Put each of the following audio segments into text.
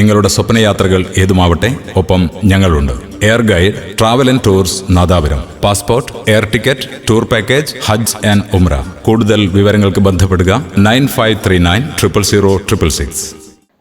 നിങ്ങളുടെ സ്വപ്നയാത്രകൾ ഏതുമാവട്ടെ ഒപ്പം ഞങ്ങളുണ്ട്. Air guide travel and tours Nadapuram. Passport air ticket tour package Hajj and ഉംറ കൂടുതൽ വിവരങ്ങൾക്ക് ബന്ധപ്പെടുക nine five three nine triple zero triple six.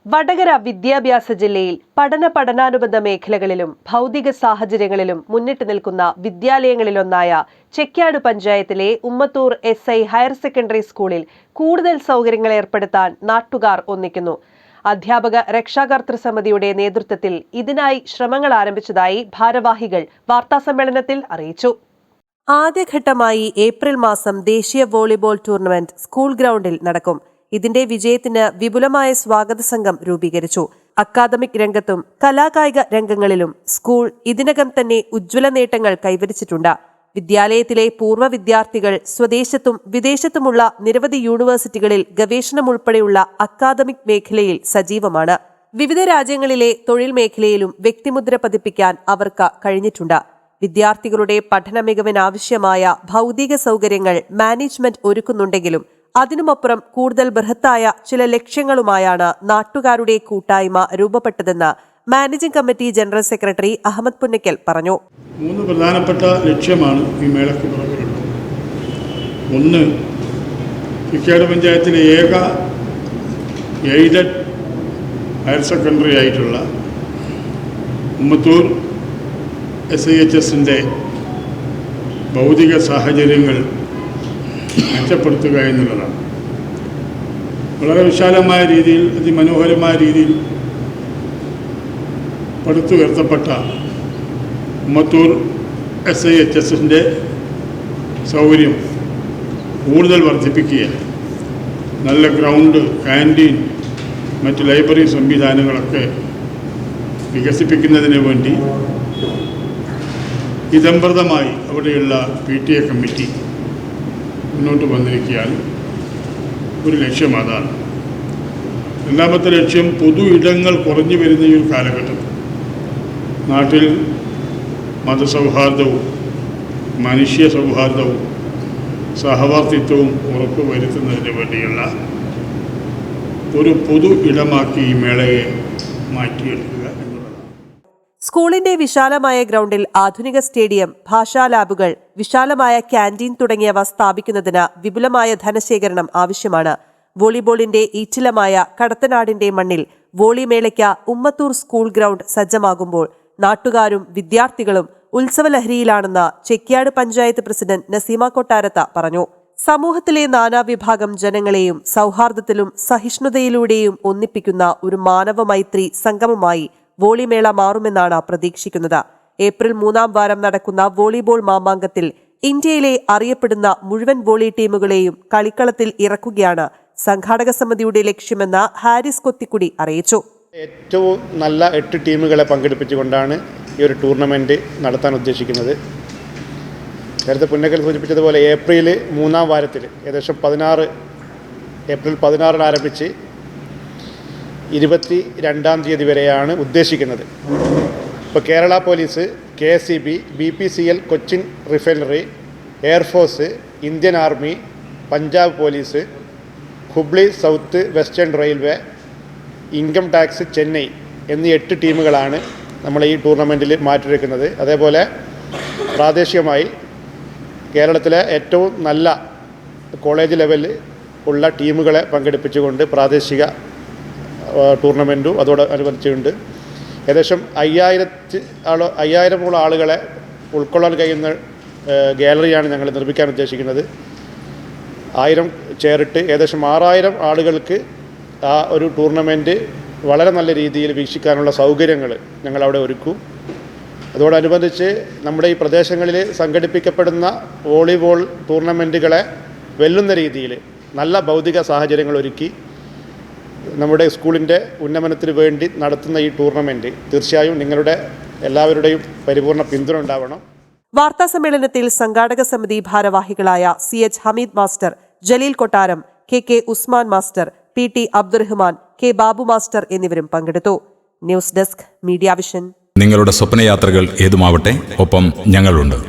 Vadakara വിദ്യാഭ്യാസ ജില്ലയിൽ പഠന പഠനാനുബന്ധ മേഖലകളിലും ഭൗതിക സാഹചര്യങ്ങളിലും മുന്നിട്ട് നിൽക്കുന്ന വിദ്യാലയങ്ങളിലൊന്നായ ചെക്യാട് പഞ്ചായത്തിലെ Ummathur S I higher secondary സ്കൂളിൽ കൂടുതൽ സൗകര്യങ്ങൾ ഏർപ്പെടുത്താൻ നാട്ടുകാർ ഒന്നിക്കുന്നു. അധ്യാപക രക്ഷാകർതൃ സമിതിയുടെ നേതൃത്വത്തിൽ ഇതിനായി ശ്രമങ്ങൾ ആരംഭിച്ചതായി ഭാരവാഹികൾ വാർത്താസമ്മേളനത്തിൽ അറിയിച്ചു. ആദ്യഘട്ടമായി ഏപ്രിൽ മാസം ദേശീയ വോളിബോൾ ടൂർണമെന്റ് സ്കൂൾ ഗ്രൗണ്ടിൽ നടക്കും. ഇതിന്റെ വിജയത്തിന് വിപുലമായ സ്വാഗത സംഘം രൂപീകരിച്ചു. അക്കാദമിക് രംഗത്തും കലാകായിക രംഗങ്ങളിലും സ്കൂൾ ഇതിനകം തന്നെ ഉജ്ജ്വല നേട്ടങ്ങൾ കൈവരിച്ചിട്ടുണ്ട്. വിദ്യാലയത്തിലെ പൂർവ വിദ്യാർത്ഥികൾ സ്വദേശത്തും വിദേശത്തുമുള്ള നിരവധി യൂണിവേഴ്സിറ്റികളിൽ ഗവേഷണം ഉൾപ്പെടെയുള്ള അക്കാദമിക് മേഖലയിൽ സജീവമാണ്. വിവിധ രാജ്യങ്ങളിലെ തൊഴിൽ മേഖലയിലും വ്യക്തിമുദ്ര പതിപ്പിക്കാൻ അവർക്ക് കഴിഞ്ഞിട്ടുണ്ട്. വിദ്യാർത്ഥികളുടെ പഠന മികവിനാവശ്യമായ ഭൗതിക സൗകര്യങ്ങൾ മാനേജ്മെന്റ് ഒരുക്കുന്നുണ്ടെങ്കിലും അതിനുമപ്പുറം കൂടുതൽ ബൃഹത്തായ ചില ലക്ഷ്യങ്ങളുമായാണ് നാട്ടുകാരുടെ കൂട്ടായ്മ രൂപപ്പെട്ടതെന്ന് managing committee general secretary Ahmed Punnakkal പറഞ്ഞു. മൂന്ന് പ്രധാനപ്പെട്ട ലക്ഷ്യമാണ് ഈ മേളയ്ക്ക് പുറകിലുള്ളത് ഒന്ന് കിക്കാട് പഞ്ചായത്തിലെ ഏക എയ്ഡഡ് ഹയർ സെക്കൻഡറി ആയിട്ടുള്ള ഉമ്മത്തൂർ എസ് ഐ എച്ച് എസിന്റെ ഭൗതിക സാഹചര്യങ്ങൾ മെച്ചപ്പെടുത്തുക എന്നുള്ളതാണ്. വളരെ വിശാലമായ രീതിയിൽ അതിമനോഹരമായ രീതിയിൽ പടുത്തുയർത്തപ്പെട്ട Ummathur S I H S എസിന്റെ സൗകര്യം കൂടുതൽ വർദ്ധിപ്പിക്കുക നല്ല ഗ്രൗണ്ട് ക്യാന്റീൻ മറ്റ് ലൈബ്രറി സംവിധാനങ്ങളൊക്കെ വികസിപ്പിക്കുന്നതിന് വേണ്ടി ഇതമ്പ്രതമായി അവിടെയുള്ള പി ടി എ കമ്മിറ്റി മുന്നോട്ട് വന്നിരിക്കുകയാണ്. ഒരു ലക്ഷ്യം അതാണ്. രണ്ടാമത്തെ ലക്ഷ്യം പൊതു ഇടങ്ങൾ കുറഞ്ഞു വരുന്ന ഈ ഒരു കാലഘട്ടത്തിൽ നാട്ടിൽ മതസൗഹാർദ്ദവും മനുഷ്യ സൗഹാർദ്ദവും സഹവർത്തിത്വവും ഉറപ്പുവരുത്തുന്നതിന് വേണ്ടിയുള്ള ഒരു പൊതു ഇടമാക്കി ഈ മേളയെ മാറ്റിയെടുക്കുക എന്നുള്ളതാണ്. സ്കൂളിന്റെ വിശാലമായ ഗ്രൗണ്ടിൽ ആധുനിക സ്റ്റേഡിയം ഭാഷാ ലാബുകൾ വിശാലമായ ക്യാന്റീൻ തുടങ്ങിയവ സ്ഥാപിക്കുന്നതിന് വിപുലമായ ധനശേഖരണം ആവശ്യമാണ്. വോളിബോളിന്റെ ഈറ്റിലമായ കടത്തനാടിന്റെ മണ്ണിൽ വോളിമേളയ്ക്ക് ഉമ്മത്തൂർ സ്കൂൾ ഗ്രൗണ്ട് സജ്ജമാകുമ്പോൾ നാട്ടുകാരും വിദ്യാർത്ഥികളും ഉത്സവലഹരിയിലാണെന്ന് ചെക്കിയാട് പഞ്ചായത്ത് പ്രസിഡന്റ് നസീമ കൊട്ടാരത്ത പറഞ്ഞു. സമൂഹത്തിലെ നാനാവിഭാഗം ജനങ്ങളെയും സൗഹാർദ്ദത്തിലും സഹിഷ്ണുതയിലൂടെയും ഒന്നിപ്പിക്കുന്ന ഒരു മാനവ മൈത്രി സംഗമമായി വോളിമേള മാറുമെന്നാണ് പ്രതീക്ഷിക്കുന്നത്. ഏപ്രിൽ മൂന്നാം വാരം നടക്കുന്ന വോളിബോൾ മാമാങ്കത്തിൽ ഇന്ത്യയിലെ അറിയപ്പെടുന്ന മുഴുവൻ വോളി ടീമുകളെയും കളിക്കളത്തിൽ ഇറക്കുകയാണ് സംഘാടക സമിതിയുടെ ലക്ഷ്യമെന്ന് ഹാരിസ് കൊത്തിക്കുടി അറിയിച്ചു. ഏറ്റവും നല്ല എട്ട് ടീമുകളെ പങ്കെടുപ്പിച്ചുകൊണ്ടാണ് ഈ ഒരു ടൂർണമെന്റ് നടത്താൻ ഉദ്ദേശിക്കുന്നത്. നേരത്തെ പുന്നക്കൽ സൂചിപ്പിച്ചതുപോലെ ഏപ്രിൽ മൂന്നാം വാരത്തിൽ ഏകദേശം പതിനാറ് ഏപ്രിൽ പതിനാറിന് ആരംഭിച്ച് ഇരുപത്തി രണ്ടാം തീയതി വരെയാണ് ഉദ്ദേശിക്കുന്നത്. ഇപ്പോൾ Kerala police K S C B B P C L Cochin refinery air force Indian army Punjab police Hubli south western railway income tax Chennai എന്നീ എട്ട് ടീമുകളാണ് നമ്മൾ ഈ ടൂർണമെന്റിൽ മാറ്റിവെക്കുന്നത്. അതേപോലെ പ്രാദേശികമായി കേരളത്തിലെ ഏറ്റവും നല്ല കോളേജ് ലെവലിൽ ഉള്ള ടീമുകളെ പങ്കെടുപ്പിച്ചുകൊണ്ട് പ്രാദേശിക ടൂർണമെന്റും അതോട് അനുബന്ധിച്ചുണ്ട്. ഏകദേശം അയ്യായിരത്തി ആളോ അയ്യായിരമോളം ആളുകളെ ഉൾക്കൊള്ളാൻ കഴിയുന്ന ഗാലറിയാണ് ഞങ്ങൾ നിർമ്മിക്കാൻ ഉദ്ദേശിക്കുന്നത്. ആയിരം ചേറിട്ട് ഏകദേശം ആറായിരം ആളുകൾക്ക് ആ ഒരു ടൂർണമെന്റ് വളരെ നല്ല രീതിയിൽ വീക്ഷിക്കാനുള്ള സൗകര്യങ്ങൾ ഞങ്ങളവിടെ ഒരുക്കും. അതോടനുബന്ധിച്ച് നമ്മുടെ ഈ പ്രദേശങ്ങളിൽ സംഘടിപ്പിക്കപ്പെടുന്ന വോളിബോൾ ടൂർണമെന്റുകളെ വെല്ലുന്ന രീതിയിൽ നല്ല ഭൗതിക സാഹചര്യങ്ങൾ ഒരുക്കി. നമ്മുടെ സ്കൂളിന്റെ ഉന്നമനത്തിന് വേണ്ടി നടത്തുന്ന ഈ ടൂർണമെന്റ് തീർച്ചയായും നിങ്ങളുടെ എല്ലാവരുടെയും പരിപൂർണ പിന്തുണ ഉണ്ടാവണം. വാർത്താ സമ്മേളനത്തിൽ സംഘാടക സമിതി ഭാരവാഹികളായ C H Hameed master Jaleel Kottaram K K Usman master P T Abdurahman K Babu master എന്നിവരും പങ്കെടുത്തു. News desk media vision. നിങ്ങളുടെ സ്വപ്നയാത്രകൾ ഏതുമാവട്ടെ ഒപ്പം ഞങ്ങളുണ്ട്.